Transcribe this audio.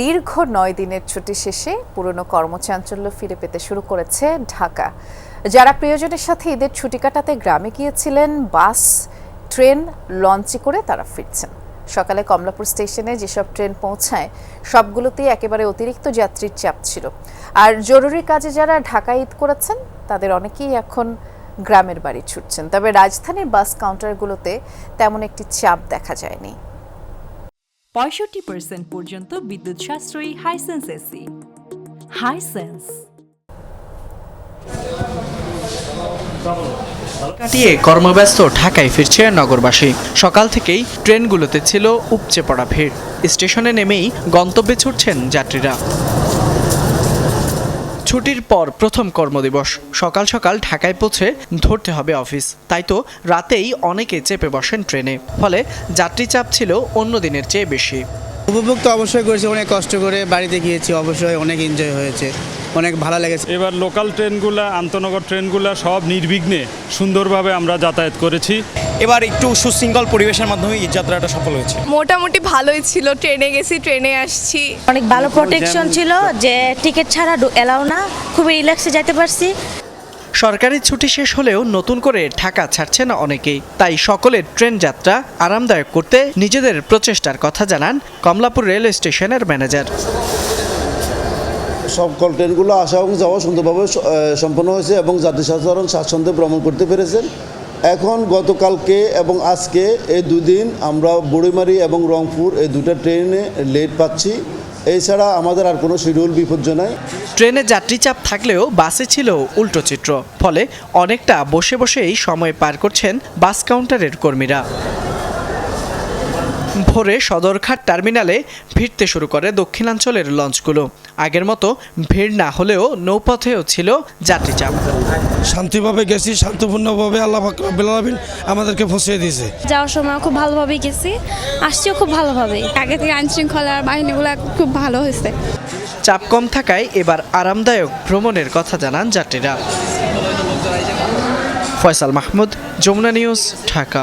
দীর্ঘ নয় দিনের ছুটি শেষে পুরনো কর্মচাঞ্চল্য ফিরে পেতে শুরু করেছে ঢাকা। যারা প্রিয়জনের সাথে ঈদের ছুটি কাটাতে গ্রামে গিয়েছিলেন, বাস, ট্রেন লঞ্চে করে তারা ফিরছেন। সকালে কমলাপুর স্টেশনে যেসব ট্রেন পৌঁছায়, সবগুলোতেই একেবারে অতিরিক্ত যাত্রীর চাপ ছিল। আর জরুরি কাজে যারা ঢাকা ঈদ করেছেন, তাদের অনেকেই এখন গ্রামের বাড়ি ছুটছেন। তবে রাজধানীর বাস কাউন্টারগুলোতে তেমন একটি চাপ দেখা যায়নি। পঁয়ষট্টি পার্সেন্ট পর্যন্ত বিদ্যুৎ সাশ্রয়ী হাইসেন্স এসি হাইসেন্স কাটিয়ে কর্মব্যস্ত ঢাকায় ফিরছে নগরবাসী। সকাল থেকেই ট্রেনগুলোতে ছিল উপচে পড়া ভিড়। স্টেশনে নেমেই গন্তব্যে ছুটছেন যাত্রীরা। ছুটির পর প্রথম কর্মদিবস। সকাল সকাল ঢাকায় পৌঁছে ধরতে হবে অফিস। তাই তো রাতেই অনেকে চেপে বসেন ট্রেনে। ফলে যাত্রী চাপ ছিল অন্য দিনের চেয়ে বেশি। উপভোগ তো অবশ্যই করেছি অনেক কষ্ট করে বাড়িতে গিয়েছি অবশ্যই অনেক এনজয় হয়েছে অনেক ভালো লেগেছে। এবার লোকাল ট্রেনগুলো আন্তনগর ট্রেনগুলো সব নির্বিঘ্নে সুন্দরভাবে আমরা যাতায়াত করেছি। এবার একটু সুশৃঙ্খল পরিবেশের মাধ্যমে ঈদ যাত্রাটা সফল হয়েছে। মোটামুটি ভালোই ছিল ট্রেনে গেছি ট্রেনে আসছি। অনেক ভালো প্রোটেকশন ছিল যে টিকিট ছাড়া এলাও না খুবই রিল্যাক্সে যেতে পারছি। সরকারি ছুটি শেষ হলেও নতুন করে ঢাকা ছাড়ছে না অনেকেই। তাই সকলের ট্রেন যাত্রা আরামদায়ক করতে নিজেদের প্রচেষ্টার কথা জানান কমলাপুর রেল স্টেশনের ম্যানেজার। সব কল ট্রেনগুলো আসা এবং যাওয়া সুন্দরভাবে সম্পন্ন হয়েছে এবং যাত্রী সাধারণ স্বাচ্ছন্দ্যে ভ্রমণ করতে পেরেছেন। এখন গতকালকে এবং আজকে এই দুদিন আমরা বুড়িমারি এবং রংপুর এই দুটো ট্রেনে লেট পাচ্ছি। এছাড়া আমাদের আর কোনো শিডিউল বিপর্য নাই। ট্রেনে যাত্রী চাপ থাকলেও বাসে ছিল উল্টো চিত্র। ফলে অনেকটা বসে বসেই সময় পার করছেন বাস কাউন্টারের কর্মীরা। ভোরে সদরঘাট টার্মিনালে ভিড়তে শুরু করে দক্ষিণাঞ্চলের লঞ্চগুলো। আগের মতো ভিড় না হলেও নৌপথেও ছিল যাত্রী চাপ। শান্তিভাবে গেছি শান্তিপূর্ণভাবে আল্লাহ পাক আলামিন আমাদেরকে পৌঁছে দিয়েছে। যাওয়ার সময় খুব ভালোভাবেই গেছি আসছিও খুব ভালোভাবেই। আগে থেকে আইন শৃঙ্খলার বাহিনীগুলো খুব ভালো হয়েছে। চাপ কম থাকায় এবার আরামদায়ক ভ্রমণের কথা জানান যাত্রীরা। ফয়সাল মাহমুদ যমুনা নিউজ ঢাকা।